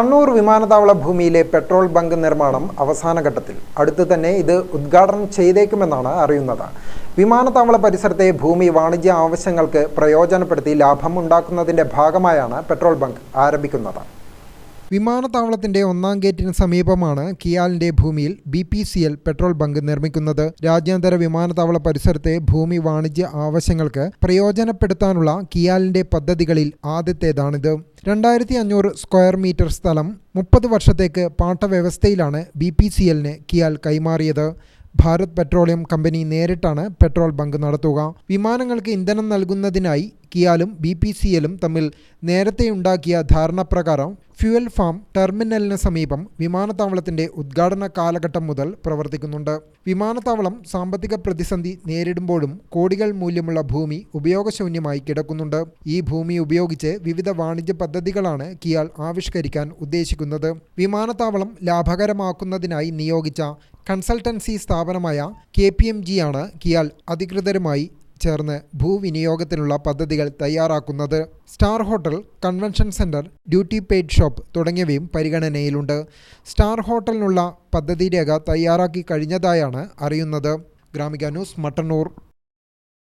കണ്ണൂർ വിമാനത്താവള ഭൂമിയിലെ petrol bunk നിർമ്മാണം അവസാന ഘട്ടത്തിൽ. അടുത്ത് തന്നെ ഇത് ഉദ്ഘാടനം ചെയ്തേക്കുമെന്നാണ് അറിയുന്നത്. വിമാനത്താവള പരിസരത്തെ ഭൂമി വാണിജ്യ ആവശ്യങ്ങൾക്ക് പ്രയോജനപ്പെടുത്തി ലാഭം ഉണ്ടാക്കുന്നതിന്റെ ഭാഗമായാണ് പെട്രോൾ ബങ്ക് ആരംഭിക്കുന്നത്. വിമാനത്താവളത്തിന്റെ ഒന്നാം ഗേറ്റിന് സമീപമാണ് കിയാലിന്റെ ഭൂമിയിൽ B P C L petrol bunk നിർമ്മിക്കുന്നത്. രാജ്യാന്തര വിമാനത്താവള പരിസരത്തെ ഭൂമി വാണിജ്യ ആവശ്യങ്ങൾക്ക് പ്രയോജനപ്പെടുത്താനുള്ള കിയാലിന്റെ പദ്ധതികളിൽ ആദ്യത്തേതാണിത്. രണ്ടായിരത്തി അഞ്ഞൂറ് സ്ക്വയർ മീറ്റർ സ്ഥലം മുപ്പത് വർഷത്തേക്ക് പാട്ടവ്യവസ്ഥയിലാണ് ബി പി സി എല്ലിന് കിയാൽ കൈമാറിയത്. ഭാരത് പെട്രോളിയം കമ്പനി നേരിട്ടാണ് പെട്രോൾ ബങ്ക് നടത്തുക. വിമാനങ്ങൾക്ക് ഇന്ധനം നൽകുന്നതിനായി കിയാലും ബി പി സി എല്ലും തമ്മിൽ നേരത്തെയുണ്ടാക്കിയ ധാരണപ്രകാരം ഫ്യുവൽ ഫാം ടെർമിനലിന് സമീപം വിമാനത്താവളത്തിന്റെ ഉദ്ഘാടന കാലഘട്ടം മുതൽ പ്രവർത്തിക്കുന്നുണ്ട്. വിമാനത്താവളം സാമ്പത്തിക പ്രതിസന്ധി നേരിടുമ്പോഴും കോടികൾ മൂല്യമുള്ള ഭൂമി ഉപയോഗശൂന്യമായി കിടക്കുന്നുണ്ട്. ഈ ഭൂമി ഉപയോഗിച്ച് വിവിധ വാണിജ്യ പദ്ധതികളാണ് കിയാൽ ആവിഷ്കരിക്കാൻ ഉദ്ദേശിക്കുന്നത്. വിമാനത്താവളം ലാഭകരമാക്കുന്നതിനായി നിയോഗിച്ച കൺസൾട്ടൻസി സ്ഥാപനമായ കെ പി എം ജിയാണ് കിയാൽ അധികൃതരുമായി ചേർന്ന് ഭൂവിനിയോഗത്തിനുള്ള പദ്ധതികൾ തയ്യാറാക്കുന്നത്. Star hotel convention centre duty paid shop തുടങ്ങിയവയും പരിഗണനയിലുണ്ട്. സ്റ്റാർ ഹോട്ടലിനുള്ള പദ്ധതി രേഖ തയ്യാറാക്കി കഴിഞ്ഞതായാണ് അറിയുന്നത്. ഗ്രാമിക ന്യൂസ് മട്ടന്നൂർ.